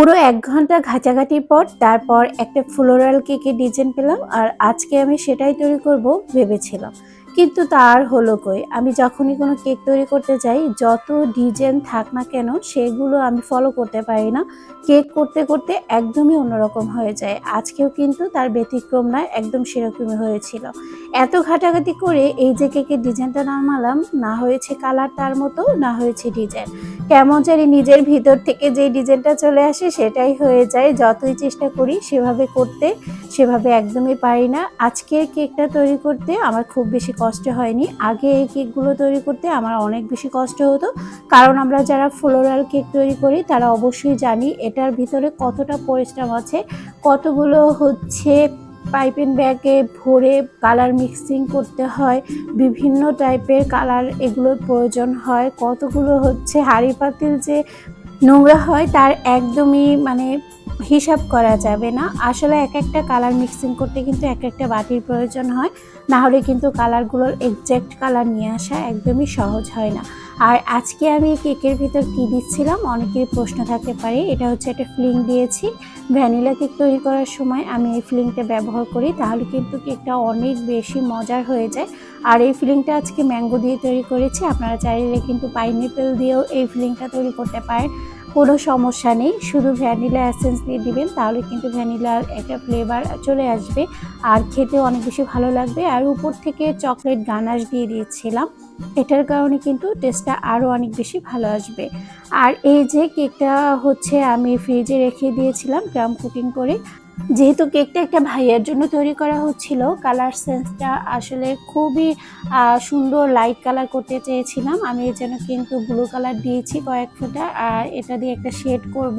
পুরো এক ঘণ্টা ঘাঁচাঘাঁটির পর তারপর একটা ফ্লোরাল কেকের ডিজাইন পেলাম আর আজকে আমি সেটাই তৈরি করব ভেবেছিলাম। কিন্তু তার হলো কই? আমি যখনই কোনো কেক তৈরি করতে যাই, যত ডিজাইন থাক না কেন, সেগুলো আমি ফলো করতে পারি না। কেক করতে করতে একদমই অন্যরকম হয়ে যায়। আজকেও কিন্তু তার ব্যতিক্রম নয়, একদম সেরকমই হয়েছিল। এত ঘাটাঘাটি করে এই যে কেকের ডিজাইনটা নামালাম, না হয়েছে কালার তার মতো, না হয়েছে ডিজাইন। কেমন জানি নিজের ভিতর থেকে যে ডিজাইনটা চলে আসে, সেটাই হয়ে যায়। যতই চেষ্টা করি, সেভাবে করতে, সেভাবে একদমই পারি না। আজকের কেকটা তৈরি করতে আমার খুব বেশি কষ্ট হয়নি। আগে এই কেকগুলো তৈরি করতে আমার অনেক বেশি কষ্ট হতো। কারণ আমরা যারা ফ্লোরাল কেক তৈরি করি, তারা অবশ্যই জানি এটার ভিতরে কতটা পরিশ্রম আছে। কতগুলো হচ্ছে পাইপিং ব্যাগে ভরে কালার মিক্সিং করতে হয়, বিভিন্ন টাইপের কালার এগুলোর প্রয়োজন হয়। কতগুলো হচ্ছে হাঁড়ি পাতিল যে নোংরা হয়, তার একদমই মানে হিসাব করা যাবে না। আসলে এক একটা কালার মিক্সিং করতে কিন্তু এক একটা বাটির প্রয়োজন হয়। না হলে কিন্তু কালারগুলোর এক্স্যাক্ট কালার নিয়ে আসা একদমই সহজ হয় না। আর আজকে আমি কেকের ভিতর কি দিচ্ছিলাম? অনেকের প্রশ্ন থাকতে পারে। এটা হচ্ছে একটা ফিলিং দিয়েছি। ভ্যানিলা কেক তৈরি করার সময় আমি এই ফিলিংটা ব্যবহার করি। তাহলে কিন্তু কেকটা অনেক বেশি মজার হয়ে যায়। আর এই ফিলিংটা আজকে ম্যাঙ্গো দিয়ে তৈরি করেছি। আপনারা চাইলে কিন্তু পাইনঅ্যাপেল দিয়েও এই ফিলিংটা তৈরি করতে পারেন। কোনো সমস্যা নেই, শুধু ভ্যানিলা অ্যাসেন্স দিয়ে দিবেন, তাহলে কিন্তু ভ্যানিলার একটা ফ্লেভার চলে আসবে। আর খেতে অনেক বেশি ভালো লাগবে। আর উপর থেকে চকলেট গানাশ দিয়ে দিয়েছিলাম, এটার কারণে কিন্তু টেস্টটা আরও অনেক বেশি ভালো আসবে। আর এই যে কেকটা হচ্ছে আমি ফ্রিজে রেখে দিয়েছিলাম গ্রাম কুকিং করে। যেহেতু কেকটা একটা ভাইয়ের জন্য তৈরি করা হচ্ছিল কালার সেন্সটা আসলে খুবই সুন্দর লাইট কালার করতে চেয়েছিলাম। আমি এর জন্য কিন্তু ব্লু কালার দিয়েছি কয়েক ফোঁটা, আর এটা দিয়ে একটা শেড করব।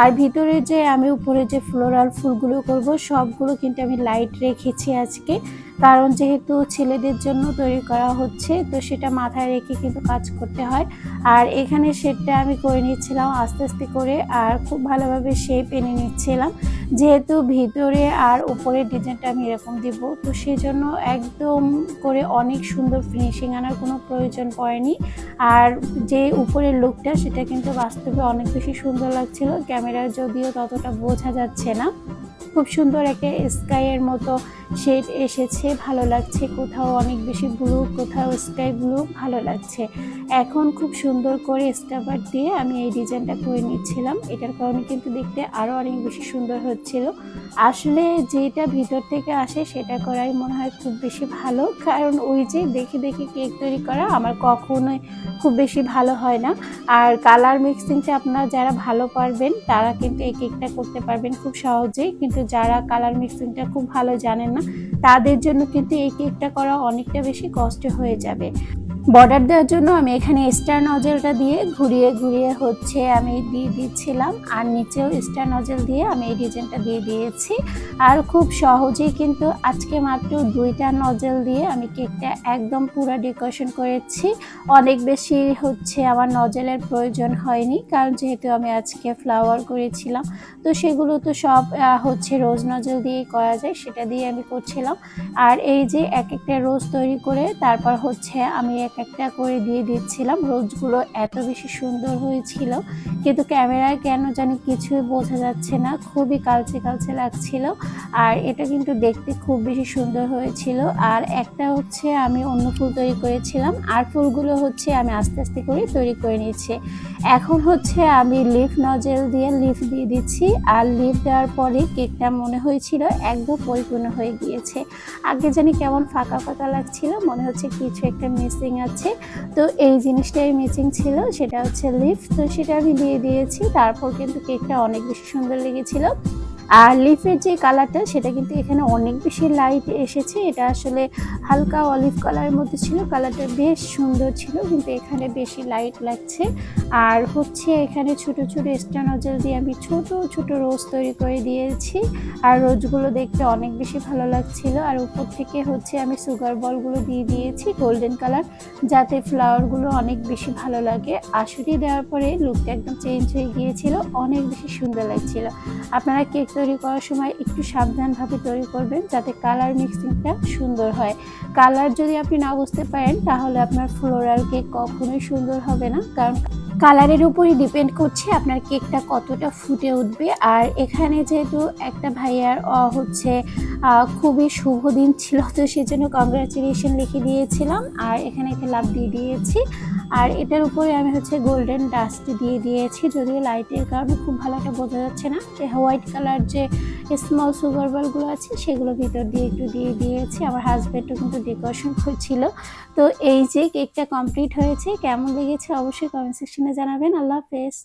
আর ভিতরে যে আমি উপরে যে ফ্লোরাল ফুলগুলো করব, সবগুলো কিন্তু আমি লাইট রেখেছি আজকে। কারণ যেহেতু ছেলেদের জন্য তৈরি করা হচ্ছে, তো সেটা মাথায় রেখে কিন্তু কাজ করতে হয়। আর এখানে শেডটা আমি করে নিচ্ছিলাম, আস্তে আস্তে করে, আর খুব ভালোভাবে শেপ এনে নিচ্ছিলাম। যেহেতু ভিতরে আর উপরের ডিজাইনটা আমি এরকম দিব, তো সেই জন্য একদম করে অনেক সুন্দর ফিনিশিং আনার কোনো প্রয়োজন পড়েনি। আর যে উপরের লুকটা সেটা কিন্তু বাস্তবে অনেক বেশি সুন্দর লাগছিল। ক্যামেরার যদিও ততটা বোঝা যাচ্ছে না। খুব সুন্দর একটা স্কাইয়ের মতো শেড এসেছে, ভালো লাগছে। কোথাও অনেক বেশি ব্লু কোথাও স্কাই ব্লু ভালো লাগছে। এখন খুব সুন্দর করে স্টাবার দিয়ে আমি এই ডিজাইনটা করে নিচ্ছিলাম। এটার কারণে কিন্তু দেখতে আরও অনেক বেশি সুন্দর হচ্ছিল। আসলে যেটা ভিতর থেকে আসে সেটা করাই মনে হয় খুব বেশি ভালো। কারণ ওই যে দেখে দেখে কেক তৈরি করা আমার কখনোই খুব বেশি ভালো হয় না। আর কালার মিক্সিংটা আপনারা যারা ভালো পারবেন, তারা কিন্তু এই কেকটা করতে পারবেন খুব সহজেই। কিন্তু যারা কালার মিক্সিংটা খুব ভালো জানেন না, তাদের জন্য কিন্তু এই কেকটা করা অনেকটা বেশি কষ্ট হয়ে যাবে। বর্ডার দেওয়ার জন্য আমি এখানে স্টার নজেলটা দিয়ে ঘুরিয়ে ঘুরিয়ে হচ্ছে আমি দিয়ে দিচ্ছিলাম। আর নিচেও স্টার নজেল দিয়ে আমি এই ডিজাইনটা দিয়ে দিয়েছি। আর খুব সহজেই কিন্তু আজকে মাত্র দুইটা নজেল দিয়ে আমি কেকটা একদম পুরো ডেকোরেশন করেছি। অনেক বেশি হচ্ছে আমার নজেলের প্রয়োজন হয়নি, কারণ যেহেতু আমি আজকে ফ্লাওয়ার করেছিলাম, তো সেগুলো তো সব হচ্ছে রোজ নজেল দিয়েই করা যায়, সেটা দিয়ে আমি করছিলাম। আর এই যে এক একটা রোজ তৈরি করে, তারপর হচ্ছে আমি এক একটা করে দিয়ে দিচ্ছিলাম। রোজগুলো এত বেশি সুন্দর হয়েছিল, কিন্তু ক্যামেরায় কেন জানি কিছুই বোঝা যাচ্ছে না। খুবই কালচে কালচে লাগছিল আর এটা কিন্তু দেখতে খুব বেশি সুন্দর হয়েছিল। আর একটা হচ্ছে আমি অন্য ফুল তৈরি করেছিলাম। আর ফুলগুলো হচ্ছে আমি আস্তে আস্তে করে তৈরি করে নিচ্ছি এখন হচ্ছে আমি লিফ নজেল দিয়ে লিফ দিয়ে দিচ্ছি। আর লিফ দেওয়ার পরে কেকটা মনে হয়েছিল একদম পরিপূর্ণ হয়ে গিয়েছে। আগে জানি কেমন ফাঁকা ফাঁকা লাগছিল, মনে হচ্ছে কিছু একটা মিসিং আছে। তো এই জিনিসটাই মিসিং ছিল, সেটা হচ্ছে লিফ তো সেটা আমি দিয়ে দিয়েছি। তারপর কিন্তু কেকটা অনেক বেশি সুন্দর লেগেছিল। আর লিফের যে কালারটা সেটা কিন্তু এখানে অনেক বেশি লাইট এসেছে। এটা আসলে হালকা অলিভ কালারের মধ্যে ছিল কালারটা বেশ সুন্দর ছিল, কিন্তু এখানে বেশি লাইট লাগছে। আর হচ্ছে এখানে ছোট ছোট স্টার নজল দিয়ে আমি ছোট ছোট রোজ তৈরি করে দিয়েছি। আর রোজগুলো দেখতে অনেক বেশি ভালো লাগছিল। আর উপর থেকে হচ্ছে আমি সুগার বলগুলো দিয়ে দিয়েছি গোল্ডেন কালার যাতে ফ্লাওয়ারগুলো অনেক বেশি ভালো লাগে। আসুরি দেওয়ার পরে লুকটা একদম চেঞ্জ হয়ে গিয়েছিল, অনেক বেশি সুন্দর লাগছিল। আপনারা কেক তৈরি করার সময় একটু সাবধানভাবে তৈরি করবেন যাতে কালার মিক্সিংটা সুন্দর হয়। কালার যদি আপনি না বুঝতে পারেন, তাহলে আপনার ফ্লোরাল কেক কখনোই সুন্দর হবে না, কারণ কালারের উপরই ডিপেন্ড করছে আপনার কেকটা কতটা ফুটে উঠবে। আর এখানে যেহেতু একটা ভাইয়ার হচ্ছে খুবই শুভ দিন ছিল, তো সেজন্য কংগ্রাচুলেশন লিখে দিয়েছিলাম। আর এখানে একটা লাভ দিয়ে দিয়েছি। আর এটার উপরে আমি হচ্ছে গোল্ডেন ডাস্ট দিয়ে দিয়েছি, যদিও লাইটের কারণে খুব ভালো একটা বোঝা যাচ্ছে না যে হোয়াইট কালার যে স্মল সুগার বলগুলো আছে, সেগুলো ভিতর দিয়ে একটু দিয়ে দিয়েছি। আমার হাজব্যান্ডও কিন্তু ডেকোরেশন করছিল তো এই যে কেকটা কমপ্লিট হয়েছে, কেমন লেগেছে অবশ্যই কমেন্ট সেকশনে জানাবেন। আল্লাহ হাফেজ।